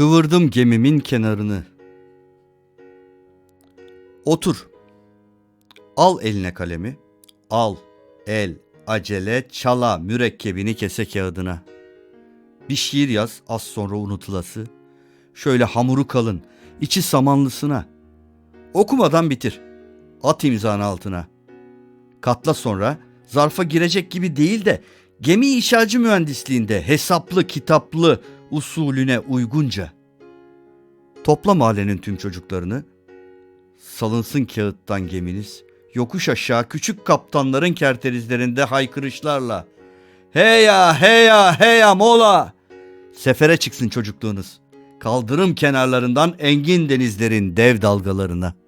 Kıvırdım gemimin kenarını. Otur. Al eline kalemi. Al, el, acele, çala mürekkebini kese kağıdına. Bir şiir yaz az sonra unutulası. Şöyle hamuru kalın, içi samanlısına. Okumadan bitir. At imzanı altına. Katla sonra zarfa girecek gibi değil de gemi inşacı mühendisliğinde hesaplı kitaplı usulüne uygunca. Topla mahallenin tüm çocuklarını. Salınsın kağıttan geminiz. Yokuş aşağı küçük kaptanların kerterizlerinde haykırışlarla. Heya heya heya mola. Sefere çıksın çocukluğunuz. Kaldırım kenarlarından engin denizlerin dev dalgalarına.''